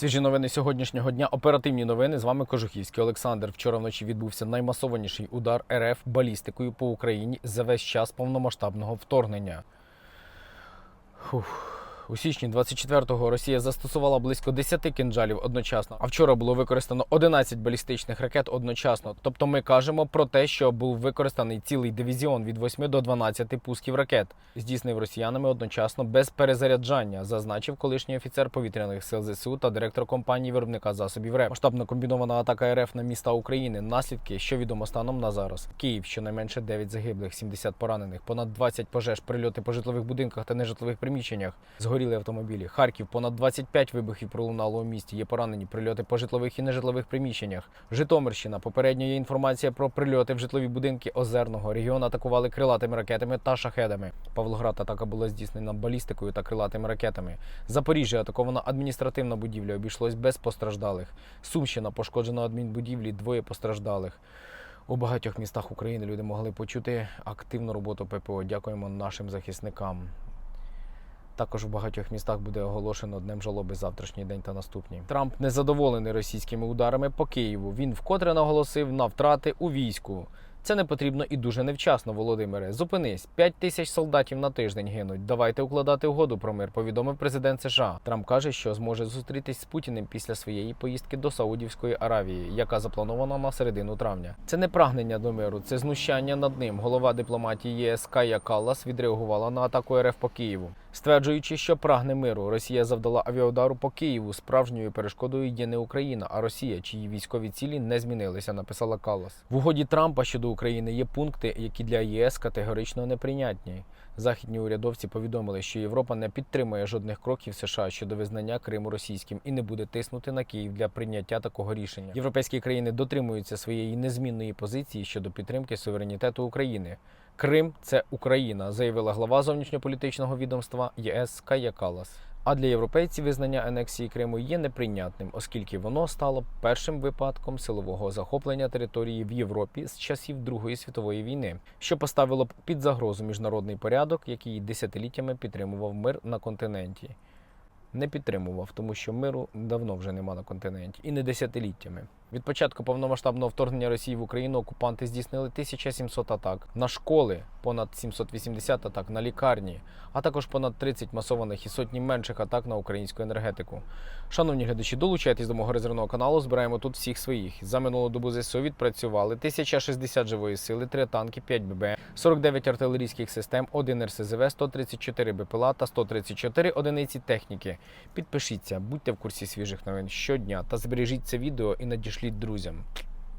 Свіжі новини сьогоднішнього дня. Оперативні новини. З вами Кожухівський Олександр. Вчора вночі відбувся наймасованіший удар РФ балістикою по Україні за весь час повномасштабного вторгнення. Фух. У січні 24-го Росія застосувала близько 10 кинджалів одночасно, а вчора було використано 11 балістичних ракет одночасно. Тобто ми кажемо про те, що був використаний цілий дивізіон від 8 до 12 пусків ракет, здійснив росіянами одночасно без перезаряджання, зазначив колишній офіцер повітряних сил ЗСУ та директор компанії виробника засобів РЕП. Масштабна комбінована атака РФ на міста України. Наслідки, що відомо станом на зараз. Київ щонайменше 9 загиблих, 70 поранених, понад 20 пожеж, прильоти по житлових будинках та нежитлових приміщеннях. Згоріли автомобілі. Харків понад 25 вибухів пролунало у місті. Є поранені прильоти по житлових і нежитлових приміщеннях. Житомирщина. Попередньо є інформація про прильоти в житлові будинки Озерного. Регіон атакували крилатими ракетами та шахедами. Павлоград атака була здійснена балістикою та крилатими ракетами. Запоріжжя атакована адміністративна будівля. Обійшлось без постраждалих. Сумщина пошкоджена адмінбудівлі. Двоє постраждалих. У багатьох містах України люди могли почути активну роботу ППО. Дякуємо нашим захисникам. Також в багатьох містах буде оголошено днем жалоби завтрашній день та наступні. Трамп незадоволений російськими ударами по Києву. Він вкотре наголосив на втрати у війську. Це не потрібно і дуже невчасно, Володимире. Зупинись, 5 тисяч солдатів на тиждень гинуть. Давайте укладати угоду про мир. Повідомив президент США. Трамп каже, що зможе зустрітись з Путіним після своєї поїздки до Саудівської Аравії, яка запланована на середину травня. Це не прагнення до миру, це знущання над ним. Голова дипломатії ЄС Кая Каллас відреагувала на атаку РФ по Києву, стверджуючи, що прагне миру. Росія завдала авіаудару по Києву. Справжньою перешкодою є не Україна, а Росія, чиї військові цілі не змінилися. Написала Каллас. В угоді Трампа щодо України є пункти, які для ЄС категорично неприйнятні. Західні урядовці повідомили, що Європа не підтримує жодних кроків США щодо визнання Криму російським і не буде тиснути на Київ для прийняття такого рішення. Європейські країни дотримуються своєї незмінної позиції щодо підтримки суверенітету України. Крим це Україна, заявила глава зовнішньополітичного відомства ЄС Кая Калас. А для європейців визнання анексії Криму є неприйнятним, оскільки воно стало першим випадком силового захоплення території в Європі з часів Другої світової війни, що поставило б під загрозу міжнародний порядок, який десятиліттями підтримував мир на континенті. Не підтримував, тому що миру давно вже нема на континенті, і не десятиліттями. Від початку повномасштабного вторгнення Росії в Україну окупанти здійснили 1700 атак на школи, понад 780 атак на лікарні, а також понад 30 масованих і сотні менших атак на українську енергетику. Шановні глядачі, долучайтесь до мого резервного каналу. Збираємо тут всіх своїх. За минулу добу ЗСУ відпрацювали 1060 живої сили, 3 танки, 5 ББ, 49 артилерійських систем, 1 РСЗВ, 134 БПЛА та 134 одиниці техніки. Підпишіться, будьте в курсі свіжих новин щодня та збережіть це відео і надішліть шліть друзям.